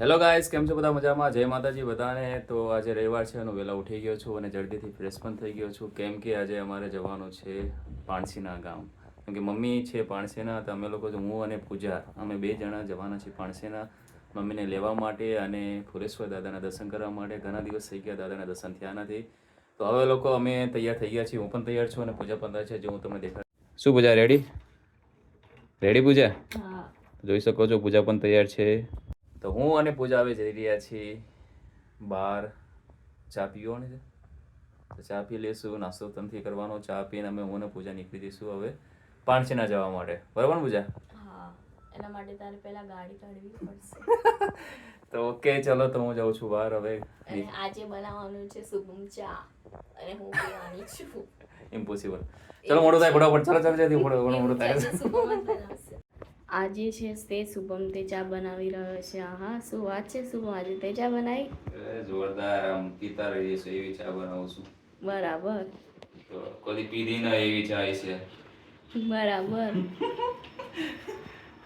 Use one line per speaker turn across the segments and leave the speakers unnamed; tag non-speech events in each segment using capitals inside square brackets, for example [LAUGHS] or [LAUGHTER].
Hello guys કેમ છો બધા મજામાં? જય માતાજી બધાને. તો આજે રવિવાર છે અને વહેલા ઉઠી ગયો છું અને જલ્દીથી ફ્રેશ પણ થઈ ગયો છું. કેમ કે આજે અમારે જવાનું છે પાણસીના ગામ. કેમ કે મમ્મી છે પાણસીના તો અમે લોકો હું અને પૂજા અમે બે જણા જવાના છીએ પાણસીના મમ્મીને લેવા માટે અને ફુરેશ્વર દાદાના દર્શન કરવા માટે. ઘણા દિવસ થઈ ગયા દાદાના દર્શન થયા નથી. તો હવે લોકો અમે તૈયાર થઈ ગયા છીએ. હું પણ તૈયાર છું અને પૂજા પણ તૈયાર છે. જે હું તમને દેખાડ શું પૂજા રેડી રેડી પૂજા? જોઈ શકો છો પૂજા પણ તૈયાર છે. તો હું અને પૂજા હવે જઈ રહ્યા છીએ બહાર. ચા પીવાની છે તો ચા પી લેશું નાસ્તો તમથી કરવાનો ચા પીને અમે હું અને પૂજા નીકળી જઈશું હવે પાણસીના જવા માટે. બરાબર પૂજા?
હા એના માટે તારે પહેલા ગાડી કાઢવી પડશે. [LAUGHS]
તો ઓકે ચલો તો હું જાઉં છું બહાર હવે.
અને આજે બનાવવાનું છે શુભમ ચા. અને હું પીવાની છું. [LAUGHS]
ઇમ્પોસિબલ ચલો મોડું થાય ફટાફટ. ચલો ચલો જલ્દી ફટાફટ મોડું થાય. [LAUGHS]
આજે છે તે શુભમ તે ચા બનાવી રહ્યો છે. હા શું વાત છે શુભમ? આજે તે ચા બનાવી
જોરદાર આમ પીતા રહીએ છે એવી ચા બનાવું છું.
બરાબર.
તો કદી પીધી ના એવી ચા છે.
બરાબર.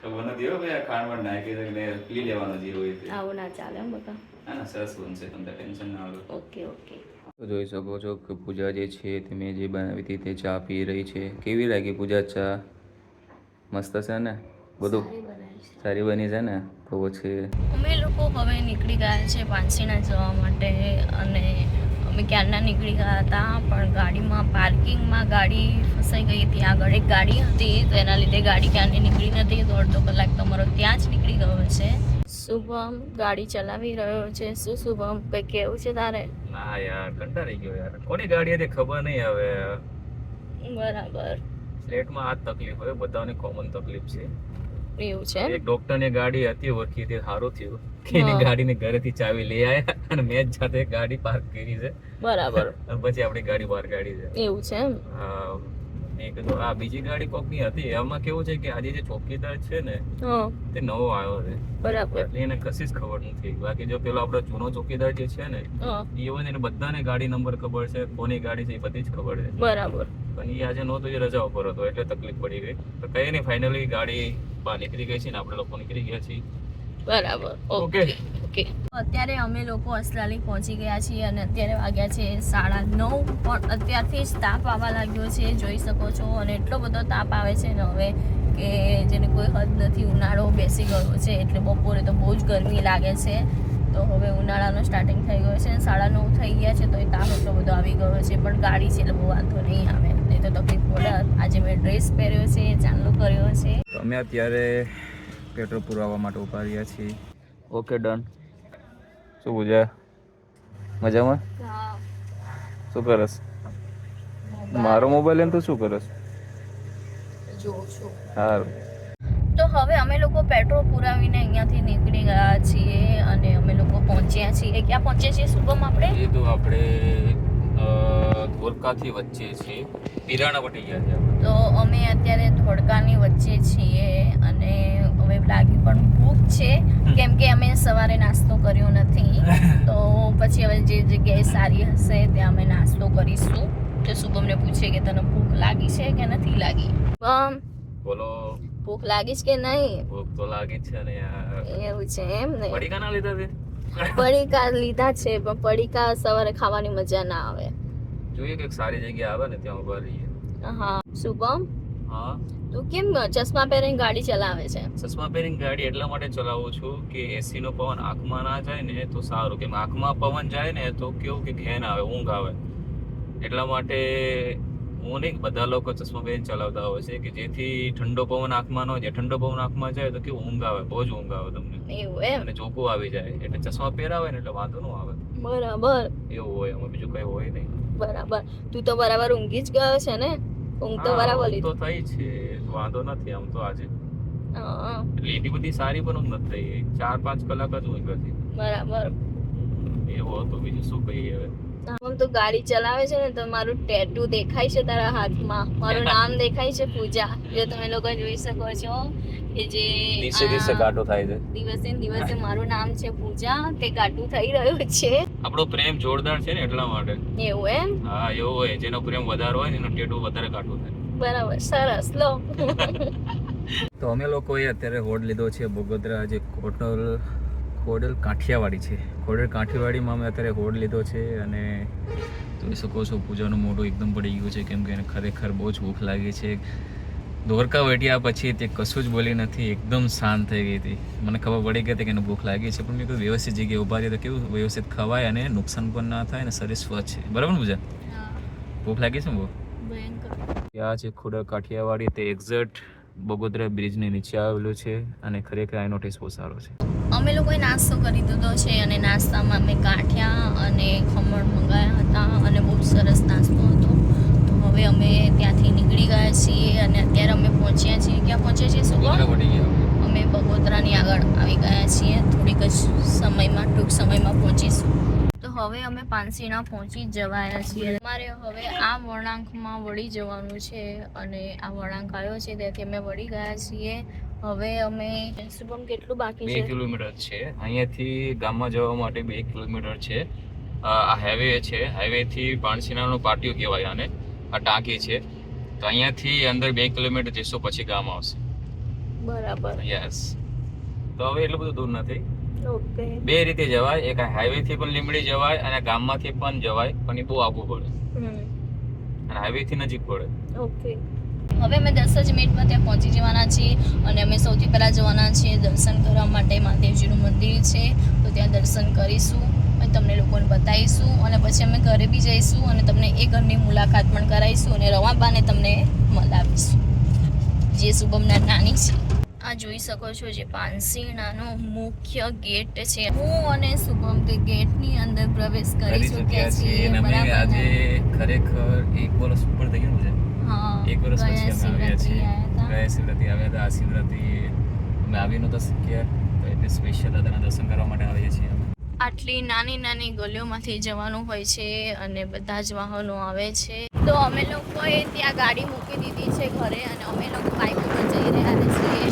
ખબર નથી હો ભાઈ આ ખાંડ નાખી દે ને પી લેવાનો જે હોય તે.
આવું ના ચાલે હો બકા.
ના ના સરસ બનશે તમને ટેન્શન ના લો.
Okay okay.
તો જોઈ શકો છો કે પૂજા જે છે તે મેં જે બનાવી હતી તે ચા પી રહી છે. કેવી લાગી પૂજા ચા? મસ્ત છે ને? બધું
સારી બનાવી છે
સારી બની છે ને તો પછી
અમે લોકો હવે નીકળી ગયા છે પાનસીના જવા માટે અને અમે ક્યારના નીકળી ગયા હતા પણ ગાડીમાં પાર્કિંગમાં ગાડી ફસાઈ ગઈ હતી. આગળ એક ગાડી હતી તો એના લીધે ગાડી ક્યારની નીકળી નથી તો અડધો કલાક તમારો ત્યાં જ નીકળી ગયો છે. શુભમ ગાડી ચલાવી રહ્યો છે. શું શુભમ કંઈ કેવું છે તારે?
ના યાર કંટાળી ગયો યાર. કોની ગાડી હતી ખબર નહીં હવે.
બરાબર.
ફ્લેટમાં આ તકલીફ હોય બધાને કોમન તકલીફ છે.
એવું છે
એક ડોક્ટરની ગાડી હતી ઓળખી તે સારું થયું. કે એની. ગાડીની ઘરેથી ચાવી લઈ આવ્યા અને મેં જ જાતે ગાડી પાર્ક કરી છે.
બરાબર.
પછી આપણી ગાડી બહાર કાઢી છે.
એવું છે
મેં કીધું આ બીજી ગાડી કોકની હતી. એમાં કેવું છે કે આજે જે ચોકીદાર છે ને તે નવો આવ્યો છે.
બરાબર.
એટલે એને કશી જ ખબર નથી. બાકી જો પેલો આપણો જૂનો ચોકીદાર જે છે ને
હા.
ઈવન એને બધાને ગાડી નંબર ખબર છે કોની ગાડી છે એ બધી જ ખબર છે.
બરાબર.
પણ એ આજે નહોતો એ રજા ઉપર હતો એટલે તકલીફ પડી ગઈ. તો કઈ નહીં ફાઇનલી ગાડી બહાર નીકળી ગઈ છે ને આપણે લોકો નીકળી ગયા છીએ.
બરાબર.
ઓકે
ઓકે અત્યારે અમે લોકો અસલાલી પહોંચી ગયા છીએ અને અત્યારે વાગ્યા છે સાડા નવ પણ અત્યારથી જ તાપ આવવા લાગ્યો છે જોઈ શકો છો. અને એટલો બધો તાપ આવે છે ને હવે કે જેને કોઈ હદ નથી ઉનાળો બેસી ગયો છે એટલે બપોરે તો બહુ જ ગરમી લાગે છે. તો હવે ઉનાળાનો સ્ટાર્ટિંગ થઈ ગયો છે સાડા નવ થઈ ગયા છે તો એ તાપ એટલો બધો આવી ગયો છે પણ ગાડી છે એટલે બહુ વાંધો નહીં આવે. તો તકલીફ પડત આજે મેં ડ્રેસ પહેર્યો છે ચાંદલો કર્યો છે.
તો અમે અત્યારે પેટ્રોલ પુરાવવા માટે ઊભા રહ્યા છીએ. ઓકે ડન શું પૂજા મજામાં? શું કરસ? મારો મોબાઈલ એમ તો શું કરસ? સારું
તો હવે અમે લોકો પેટ્રોલ પુરાવીને અહીંયાથી નીકળી ગયા છીએ અને અમે લોકો પહોંચ્યા છીએ. ક્યાં પહોંચ્યા છીએ? શુભમ આપણે?
એ તો આપણે ધોરકાથી વચ્ચે છે પિરાણા પટી ગયા છે
તો અમે અત્યારે ધોળકાની વચ્ચે છીએ અને હવે લાગી પણ ભૂખ છે. કેમ કે અમે સવારે નાસ્તો કર્યો નથી. [LAUGHS] તો પછી હવે જે જગ્યાએ સારી હશે ત્યાં અમે નાસ્તો કરીશું. તો શુભમને પૂછે કે તને ભૂખ લાગી છે કે નથી લાગી?
બોલો.
ભૂખ લાગી છે કે નહીં?
ભૂખ તો લાગી છે ને યાર.
એવું છે એમ ને.
પડીકા ના લીધા છે?
પડીકા લીધા છે પણ પડીકા સવારે ખાવાની મજા ના આવે.
જોઈએ કે સારી જગ્યા આવે ને ત્યાં ઊભા રહીએ.
હા શુભમ
હા.
તું કેમ ચશ્મા પહેરીને ગાડી ચલાવે છે?
ચશ્મા પહેરીને ગાડી એટલા માટે ચલાવું છું કે એસી નો પવન આંખમાં ના જાય ને તો સારું. કેમ આંખમાં પવન જાય ને તો કેવું કે ઘેન આવે ઊંઘ આવે. એટલા માટે હું નહીં બધા લોકો ચશ્મા પહેરીને ચલાવતા હોય છે કે જેથી ઠંડો પવન આંખમાં ન જાય. ઠંડો પવન આંખમાં જાય તો કેવું ઊંઘ આવે? બહુ જ ઊંઘ આવે તમને.
એવું
અને ચોખ્ખું આવી જાય. એટલે ચશ્મા પહેરાવે ને એટલે વાંધો ન આવે.
બરાબર.
એવું હોય અમે બીજું કઈ હોય નહીં.
બરાબર. તું તો બરાબર ઊંઘી જ ગયો છે ને? ઊંઘ તો બરાબર
તો થઈ છે. વાંધો નથી આમ તો આજે. એટલે એટલી બધી સારી પણ ઊંઘ નથી થઈ. ચાર પાંચ કલાક જ ઊંઘ હતી.
બરાબર.
એવું હતું. બીજું શું કહીએ હવે?
આમ તો ગાડી ચલાવે છે ને તો મારું ટેટુ દેખાય છે તારા હાથમાં. મારું નામ દેખાય છે પૂજા. જે તમે લોકો જોઈ શકો છો કે જે
દિવસે દિવસે
આ
થાય છે.
દિવસે દિવસે મારું નામ છે પૂજા. તે ગાટું થઈ રહ્યું છે.
આપણો પ્રેમ જોરદાર છે ને એટલા માટે.
એવું એમ?
હા એવું હોય. જેનો પ્રેમ વધારે હોય એનો ટેટુ વધારે કાટું થાય.
બરાબર. સરસ. લો. [LAUGHS]
તો અમે લોકોએ અત્યારે હોડ લીધો છે. બગોદરા જે હોટલ ખોડલ કાઠિયાવાડી છે. ખોડલ કાઠિયાવાડીમાં અમે અત્યારે હોડ લીધો છે અને જોઈ શકો છો પૂજાનું મોઢું એકદમ પડી ગયું છે કેમ કે એને ખરેખર બહુ જ ભૂખ લાગી છે. દ્વારકા વેટ્યા પછી તે કશું જ બોલી નથી એકદમ શાંત થઈ ગઈ હતી. મને ખબર પડી ગઈ હતી કે એને ભૂખ લાગી છે પણ મેં કોઈ વ્યવસ્થિત જગ્યાએ ઊભા રહી તો કેવું વ્યવસ્થિત ખવાય અને નુકસાન પણ ના થાય અને શરીર સ્વચ્છ છે. બરાબર ને પૂજા? ભૂખ લાગી છે બહુ? આ છે ખોડા કાઠિયાવાડી? તે એક્ઝેક્ટ બગોદરા બ્રિજની નીચે આવેલું છે અને ખરેખર આનો ટેસ્ટ બહુ સારો છે.
અમે લોકોએ નાસ્તો કરી દીધો છે અને નાસ્તામાં અમે કાઠિયા અને ખમણ મંગાવ્યા હતા અને બહુ સરસ નાસ્તો હતો. તો હવે અમે ત્યાંથી નીકળી ગયા છીએ અને અત્યારે અમે પહોંચ્યા છીએ. ક્યાં પહોંચ્યા છીએ
બગોદરા
શું અમે બગોદરાની આગળ આવી ગયા છીએ. થોડીક જ સમયમાં ટૂંક સમયમાં પહોંચીશું. હવે અમે પાનસીના પહોંચી જ જવાયા છીએ. અમારે હવે આ વળાંકમાં વળી જવાનું છે અને આ વળાંક આવ્યો છે ત્યાંથી અમે વળી ગયા છીએ. હવે અમે શુભમ કેટલું બાકી
બે કિલોમીટર છે. અહીંયાથી ગામમાં જવા માટે બે કિલોમીટર છે. આ હાઈવે છે. હાઈવેથી પાણસીનાનું પાટિયું કહેવાય આને. આ ટાંકી છે. તો અહીંયાથી અંદર બે કિલોમીટર જઈશું પછી ગામ આવશે.
બરાબર.
યસ તો હવે એટલું બધું દૂર નથી. બે રીતે જવાય. એક હાઈવે થી પણ લીમડી જવાય અને ગામમાંથી પણ જવાય પણ એ બહુ આગું પડે. અને હાઈવે થી નજીક પડે.
ઓકે. હવે અમે દસ જ મિનિટમાં ત્યાં પહોંચી જવાના છીએ અને અમે સૌથી પહેલાં જવાના છીએ દર્શન કરવા માટે મહાદેવજીનું મંદિર છે. તો ત્યાં દર્શન કરીશું અને તમને લોકોને બતાવીશું અને પછી અમે ઘરે બી જઈશું અને તમને એ ઘરની મુલાકાત પણ કરાવીશું અને રવાબાને તમને મળાવીશું જે શુભમના નાની છે. આ જોઈ શકો છો જે પાનસીણાનો મુખ્ય ગેટ છે. હું અને શુભમ તે ગેટની અંદર પ્રવેશ કરી ચૂક્યા છીએ. બરાબર આજે
ખરેખર એક વર્ષ ઉપર થઈ ગયું છે.
હા
એક વર્ષ પછી અમે આવ્યા છીએ. ગયા શિવરાત્રી આવ્યા હતા. આ શિવરાત્રી અમે આવી નહોતા શક્યા. તો એટલે સ્પેશિયલ દાદાના દર્શન કરવા માટે આવીએ છીએ.
આટલી નાની નાની ગલીઓમાંથી જવાનું હોય છે અને બધા જ વાહનો આવે છે. તો અમે લોકોએ ત્યાં ગાડી મૂકી દીધી છે ઘરે અને અમે લોકો બાઇક ઉપર જઈ રહ્યા છીએ.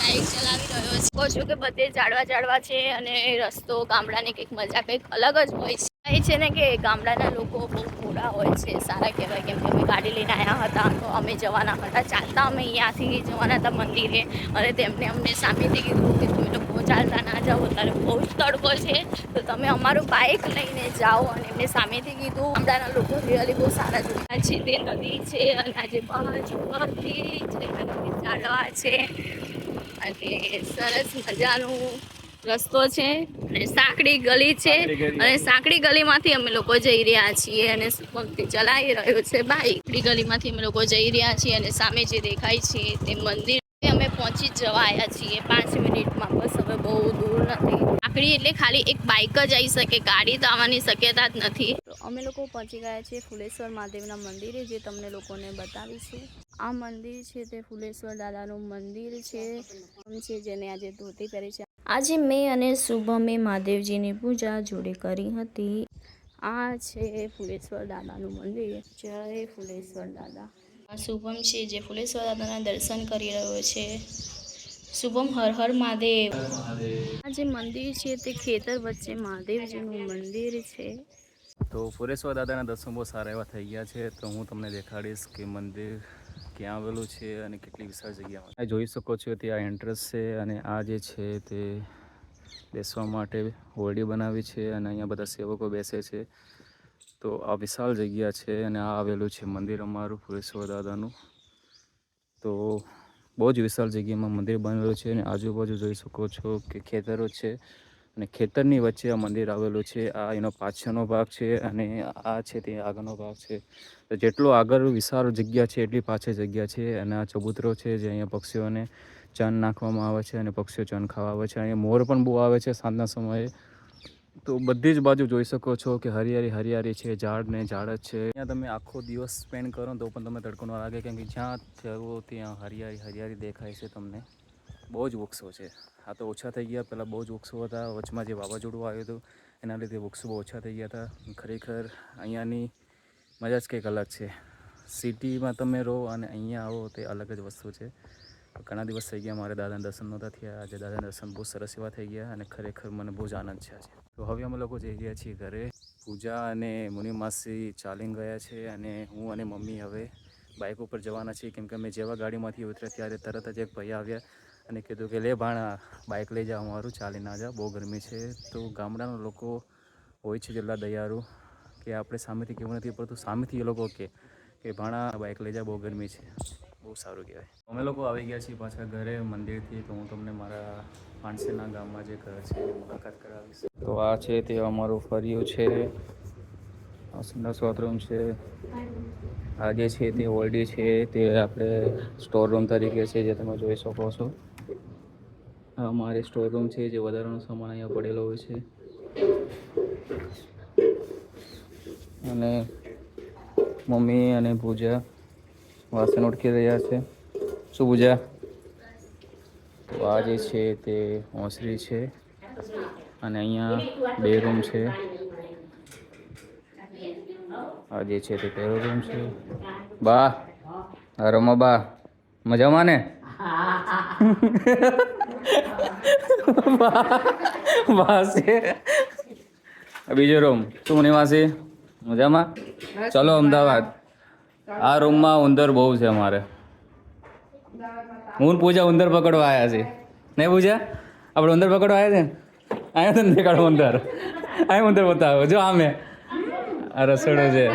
બાઇક ચલાવી રહ્યો કહું છું કે બધે ઝાડવા ઝાડવા છે અને રસ્તો, ગામડાની કંઈક મજા કંઈક અલગ જ હોય છે. એ છે ને કે ગામડાના લોકો બહુ થોડા હોય છે. સારા કહેવાય કેમ કે ગાડી લઈને આવ્યા હતા તો અમે જવાના હતા. ચાલતા અમે અહીંયાથી જવાના હતા મંદિરે અને તેમને અમને સામેથી કીધું કે તમે ચાલતા ના જાઓ અત્યારે બહુ જ તડકો છે. તો તમે અમારું બાઇક લઈને જાઓ અને એમને સામેથી કીધું ગામડાના લોકો રિયલી બહુ સારા જોયા છે તે નદી છે અને આજે બાજુ ચાલવા છે. અને સરસ મજાનું રસ્તો છે અને સાંકડી ગલી છે. અને સાંકડી ગલીમાંથી અમે લોકો જઈ રહ્યા છીએ અને શુભમથી ચલાવી રહ્યો છે બાઈક ગલીમાંથી અમે લોકો જઈ રહ્યા છીએ અને સામે જે દેખાય છે તે મંદિર અમે પહોંચી જવાયા છીએ. પાંચ મિનિટમાં. બસ હવે બહુ દૂર નથી. આકડી એટલે ખાલી એક બાઇક જ આવી શકે. ગાડી તો આવવાની શક્યતા જ નથી. અમે લોકો પહોંચી ગયા છીએ ફુલેશ્વર મહાદેવના મંદિરે, જે તમને લોકોને બતાવીશું. આ મંદિર છે તે ફુલેશ્વર દાદાનું મંદિર છે જેને આજે ધોતી પહેરી છે. આજે મેં અને શુભમે મહાદેવજીની પૂજા જોડે કરી હતી. આ છે ફુલેશ્વર દાદાનું મંદિર. જય ફુલેશ્વર દાદા. આ શુભમ છે જે ફુલેશ્વર દાદાના દર્શન કરી રહ્યો છે. શુભમ હર હર મહાદેવ. આ જે મંદિર છે તે ખેતર વચ્ચે મહાદેવજીનું મંદિર છે.
તો ફુલેશ્વર દાદાના દર્શન બહુ સારા એવા થઈ ગયા છે. તો હું તમને દેખાડીશ કે મંદિર ક્યાં આવેલું છે અને કેટલી વિશાળ જગ્યામાં. આ જોઈ શકો છો ત્યાં એન્ટ્રન્સ છે અને આ જે છે તે બેસવા માટે હોડી બનાવી છે અને અહીંયા બધા સેવકો બેસે છે. તો આ વિશાળ જગ્યા છે અને આ આવેલું છે મંદિર અમારું પુરેશ્વર દાદાનું. તો બહુ જ વિશાળ જગ્યામાં મંદિર બનેલું છે અને આજુબાજુ જોઈ શકો છો કે ખેતરો છે અને ખેતરની વચ્ચે આ મંદિર આવેલું છે. આ એનો પાછળનો ભાગ છે અને આ છે તે આગળનો ભાગ છે. તો જેટલો આગળ વિશાળ જગ્યા છે એટલી પાછળ જગ્યા છે અને આ ચબૂતરો છે જે અહીંયા પક્ષીઓને ચણ નાખવામાં આવે છે અને પક્ષીઓ ચણ ખાવા આવે છે. અહીંયા મોર પણ બહુ આવે છે સાંજના સમયે. તો બધી જ બાજુ જોઈ શકો છો કે હરિયાળી હરિયાળી છે, ઝાડ ને ઝાડ જ છે. અહીંયા તમે આખો દિવસ સ્પેન્ડ કરો તો પણ તમે તડકો ન લાગે કેમ કે જ્યાં ફેરવો ત્યાં હરિયાળી હરિયાળી દેખાય છે તમને. બહુ જ વૃક્ષો છે. આ તો ઓછા થઈ ગયા. પહેલાં બહુ જ વૃક્ષો હતા. વચમાં જે વાવાઝોડું આવ્યું હતું, એના લીધે વૃક્ષો બહુ ઓછા થઈ ગયા હતા. ખરેખર અહીંયાની મજા જ કંઈક અલગ છે. સિટીમાં તમે રહો અને અહીંયા આવો તે અલગ જ વસ્તુ છે. ઘણા દિવસ થઈ ગયા મારે દાદાના દર્શન નહોતા થયા. આજે દાદાના દર્શન બહુ સરસ એવા થઈ ગયા અને ખરેખર મને બહુ જ આનંદ છે. આજે તો હવે અમે લોકો જઈ રહ્યા છીએ ઘરે. પૂજા અને મુનિ માસી ચાલીને ગયા છે અને હું અને મમ્મી હવે બાઇક ઉપર જવાના છીએ. કેમ કે અમે જેવા ગાડીમાંથી ઉતર્યા ત્યારે તરત જ એક ભાઈ આવ્યા અને કીધું કે, લે ભાણા બાઇક લઈ જાઓ, અમારું ચાલી ના જાઓ, બહુ ગરમી છે. તો ગામડાના લોકો હોય છે જેટલા દયાળુ કે આપણે સામેથી કેવું નથી પડતું. સામેથી એ લોકો કે ભાણા બાઇક લઈ જા, બહુ ગરમી છે. બહુ સારું કહેવાય. અમે લોકો આવી ગયા છીએ પાછા ઘરે મંદિરથી, તો હું તમને મારા પાનસેના ગામમાં જે ઘર છે મુલાકાત કરાવીશ. તો આ છે તે અમારું ફર્યું છે સુંદર શોરૂમ છે. આ જે છે તે ઓલ્ડી છે તે આપણે સ્ટોર રૂમ તરીકે છે જે તમે જોઈ શકો છો. અમારે સ્ટોર રૂમ છે જે વધારાનો સામાન અહીંયા પડેલો હોય છે. અને મમ્મી અને પૂજા વાસણ ઓળખી રહ્યા છે. શું પૂજા? તો આ જે છે તે ઓસરી છે. અને અહીંયા બે રૂમ છે. આ જે છે તે પહેલો રૂમ છે. બા રમા બા. મજામાં ને? આ બીજો રૂમ. શું નિવાસી? મજામાં? ચલો અમદાવાદ. આ રૂમમાં ઉંદર બહુ છે અમારે. હું પૂજા ઉંદર પકડવા આવ્યા છે નહીં પૂજા? આપણે ઉંદર પકડવા આવ્યા છે ને અહીંયા તો દેખાડો ઉંદર. અહીંયા ઉંદર બતાવો. જો આમે. આ રસોડો છે.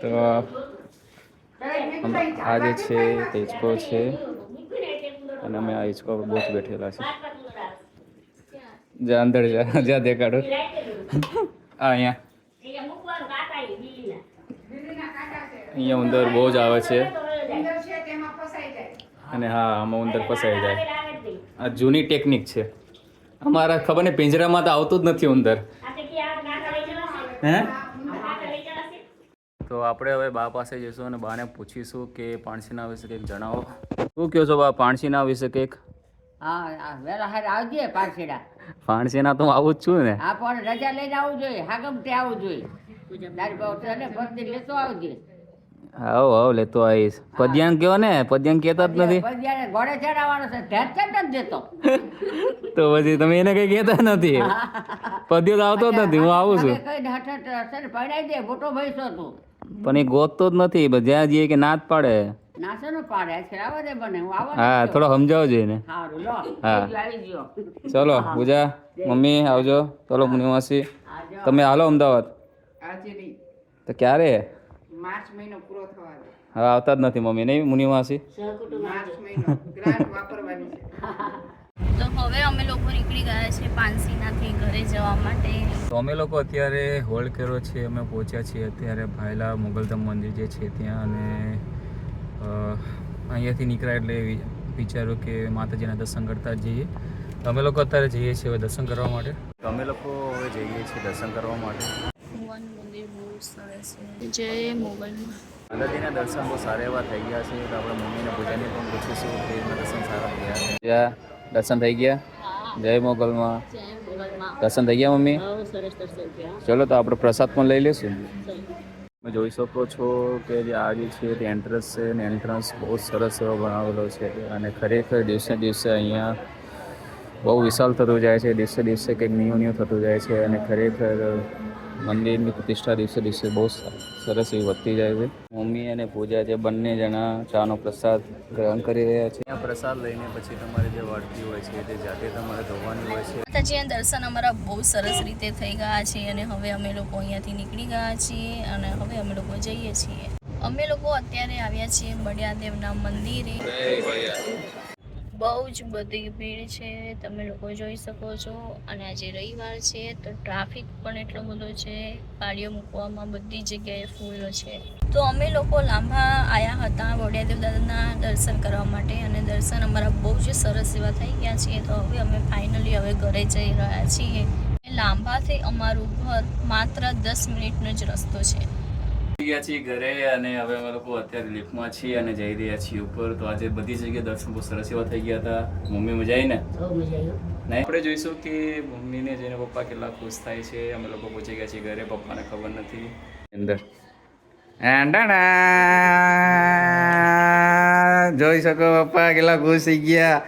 તો આ જે છે તે હિચકો છે. અને અમે આ હિચકો પર બહુ બેઠેલા છે. જ્યાં અંદર જા. જા દેખાડો. અહીંયા. અહીંયા ઉંદર બહુ જ આવે છે. અને હા આમાં ઉંદર ફસાઈ જાય. આ જૂની ટેકનિક છે. અમારા ખબર ને પિંજરામાં તો આવતું જ નથી ઉંદર. હે? તો આપણે હવે બા પાસે જઈશું અને બાને પૂછીશું કે પાણસીના વિશે કંઈક જણાવો. શું કહો છો બા પાણસીના વિશે કંઈક?
હા હા વેલા હારે આવજે પાછેડા
પાણસીના તો આવું જ છું ને.
હા પણ રજા લઈને આવવું જોઈએ. હાગમ તે આવવું જોઈએ. ને ફરતી લેતો
આવીશ. પદ્યાંગ કયો ને? પદ્યાંગ કહેતા જ નથી.
ઘોડે ચડાવવાનો છે ધ્યાન ચડ નથી દેતો. [LAUGHS]
તો પછી તમે એને કઈ કહેતા નથી. પદ્યો તો આવતો જ નથી હું આવું છું. પણ એ ગોતતો જ નથી જ્યાં જઈએ કે ના જ પાડે.
હું આવો
હા થોડો સમજાવજો એને. હા. ચલો પૂજા મમ્મી આવજો. ચલો મુનિવાસી તમે હાલો અમદાવાદ.
આજે નહીં.
તો ક્યારે?
માર્ચ મહિનો પૂરો થવા દે.
હવે આવતા જ નથી મમ્મી નહીં મુનિવાસી?
માર્ચ મહિનો ગ્રાન્ટ વાપરવાની છે.
તો હવે અમે લોકો નીકળી ગયા છે પાનસીનાથી ઘરે જવા માટે.
તો અમે લોકો અત્યારે હોલ્ડ કર્યો છે અમે પહોંચ્યા છીએ અત્યારે ભાયલા મોગલધામ મંદિર જે છે ત્યાં અને અહીંયાથી નીકળ્યા એટલે વિચાર્યું કે માતાજીના દર્શન કરતા જ જઈએ અમે લોકો અત્યારે જઈએ છીએ હવે દર્શન કરવા માટે. અમે લોકો હવે જઈએ છીએ દર્શન કરવા માટે.
ભગવાન મંદિર બહુ સરસ છે. જય મોગલમાં.
માતાજીના દર્શન બહુ સારા એવા થઈ ગયા છે તો આપણે મમ્મીને પૂજાને પણ પૂછીશું કે એમના દર્શન સારા થયા છે. ત્યાં દર્શન થઈ ગયા? જય મોગલમાં. દર્શન થઈ ગયા મમ્મી?
બહુ સરસ દર્શન થયા.
ચલો તો આપણે પ્રસાદ પણ લઈ લઈશું. તમે જોઈ શકો છો કે જે આ જે છે તે એન્ટ્રન્સ છે અને એન્ટ્રન્સ બહુ જ સરસ એવો બનાવેલો છે અને ખરેખર દિવસે દિવસે અહીંયા બહુ વિશાળ થતું જાય છે દિવસે દિવસે કંઈક ન્યૂ ન્યૂ થતું જાય છે અને ખરેખર મંદિરની પ્રતિષ્ઠા દિવસે દિવસે બહુ સરસ એવી વધતી જાય છે. મમ્મી અને પૂજા જે બંને જણા ચાનો પ્રસાદ ગ્રહણ કરી રહ્યા છે. ત્યાં પ્રસાદ લઈને પછી તમારે જે વાડકી હોય છે તે જાતે તમારે ધોવાની હોય છે.
માતાજીના દર્શન અમારા બહુ સરસ રીતે થઈ ગયા છે અને હવે અમે લોકો અહીંયાથી નીકળી ગયા છીએ અને હવે અમે લોકો જઈએ છીએ. અમે લોકો અત્યારે આવ્યા છીએ બળિયાદેવના મંદિરે. બહુ જ બધી ભીડ છે, તમે લોકો જોઈ શકો છો. અને આજે રવિવાર છે, તો ટ્રાફિક પણ એટલો બધો છે, ગાડીઓ મૂકવામાં બધી જગ્યાએ ફૂલ છે. તો અમે લોકો લાંબા આવ્યા હતા વડિયાદેવ દાદાના દર્શન કરવા માટે અને દર્શન અમારા બહુ જ સરસ એવા થઈ ગયા છીએ, તો હવે અમે ફાઇનલી હવે ઘરે જઈ રહ્યા છીએ. લાંબાથી અમારું ઘર માત્ર દસ મિનિટનો જ રસ્તો છે.
ગયા છીએ ઘરે અને હવે અમે લોકો અત્યારે લિફ્ટમાં છીએ અને જઈ રહ્યા છીએ ઉપર. તો આજે બધી જગ્યાએ દર્શન બહુ સરસ એવા થઈ ગયા હતા. મમ્મી મજા આવી ને? નહીં આપણે જોઈશું કે મમ્મીને જઈને પપ્પા કેટલા ખુશ થાય છે. અમે લોકો પહોંચી ગયા છીએ ઘરે પપ્પાને ખબર નથી. અંદર. જોઈ શકો પપ્પા કેટલા ખુશ થઈ ગયા.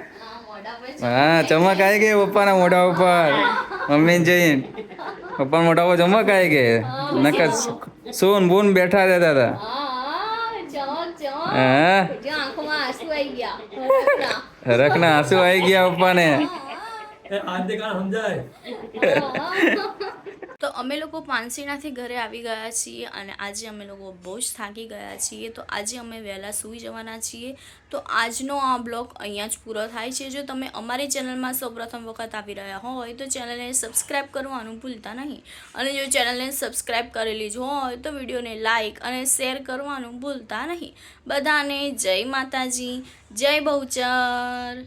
હા ચમક આવી ગઈ પપ્પાના મોઢા ઉપર? મમ્મીને જોઈને. પપ્પાના મોટા ઉપર જમવા કાય કે? નકર સોન બોન બેઠા રહેતા હતા. રખના
જો આંખોમાં આંસુ આવી ગયા. [LAUGHS]
હરખના આંસુ આવી ગયા પપ્પાને.
તો અમે લોકો પાનસીનાથી ઘરે આવી ગયા છીએ અને આજે અમે લોકો બહુ જ થાકી ગયા છીએ. તો આજે અમે વહેલા સૂઈ જવાના છીએ. તો આજનો આ બ્લોગ અહીંયા જ પૂરો થાય છે. જો તમે અમારી ચેનલમાં સૌપ્રથમ વખત આવી રહ્યા હોય તો ચેનલને સબસ્ક્રાઈબ કરવાનું ભૂલતા નહીં. અને જો ચેનલને સબસ્ક્રાઈબ કરેલી જ હોય તો વિડીયોને લાઇક અને શેર કરવાનું ભૂલતા નહીં. બધાને જય માતાજી, જય બહુચર.